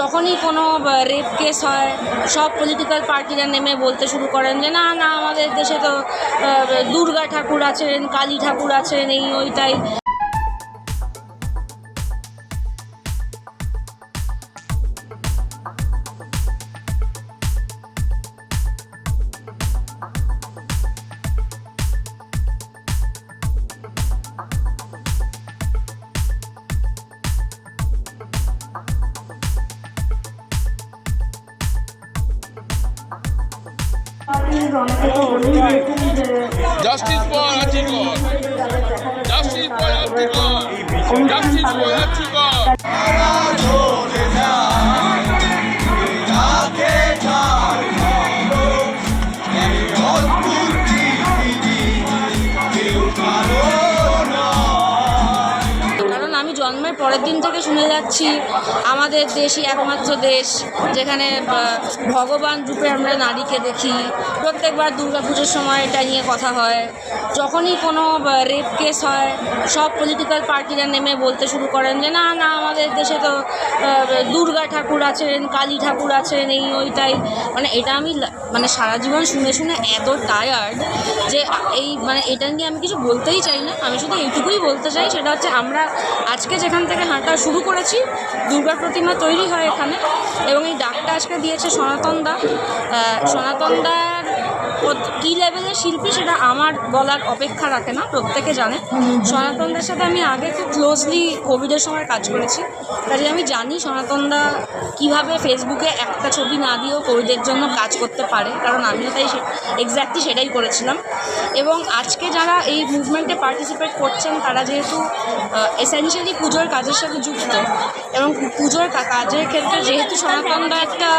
যখনই কোনো rape case হয় সব পলিটিক্যাল পার্টিরা নেমে বলতে শুরু করেন যে না না আমাদের দেশে তো দুর্গা ঠাকুর আছেন কালী ঠাকুর আছেন এই ওইটাই Justice for Achigo. Justice for Achigo. Justice for Achigo. পরের দিন থেকে শুনে যাচ্ছি আমাদের দেশই একমাত্র দেশ যেখানে ভগবান রূপে আমরা নারীকে দেখি প্রত্যেকবার দুর্গা পুজোর সময় এটা নিয়ে কথা হয় যখনই কোনো রেপ কেস হয় সব পলিটিক্যাল পার্টিরা নেমে বলতে শুরু করেন যে না না আমাদের দেশে তো দুর্গা ঠাকুর আছেন কালী ঠাকুর আছেন এই ওইটাই মানে এটা আমি মানে সারা জীবন শুনে শুনে এত টায়ার্ড যে এই মানে এটা নিয়ে আমি কিছু বলতেই চাই না আমি শুধু এইটুকুই বলতে চাই সেটা হচ্ছে আমরা আজকে যেখান থেকে হাঁটা শুরু করেছি দুর্গা প্রতিমা তৈরি হয় এখানে এবং এই ডাকটা আজকে দিয়েছে সনাতন দা সনাতন দার কী লেভেলের শিল্পী সেটা আমার বলার অপেক্ষা রাখে না প্রত্যেকে জানে সনাতনদের সাথে আমি আগে খুব ক্লোজলি কোভিডের সময় কাজ করেছি কাজে আমি জানি সনাতনদা কীভাবে ফেসবুকে একটা ছবি না দিয়েও কোভিডের জন্য কাজ করতে পারে কারণ আমিও তাই এক্স্যাক্টলি সেটাই করেছিলাম এবং আজকে যারা এই মুভমেন্টে পার্টিসিপেট করছেন তারা যেহেতু এসেন্সিয়ালি পুজোর কাজের সাথে যুক্ত এবং পুজোর কাজের ক্ষেত্রে যেহেতু সনাতনরা একটা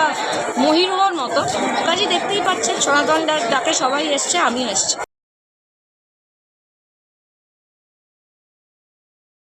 মহিরোহর মতো পাচ্ছেন সনাতন ডাকে সবাই এসছে আমিও এসছি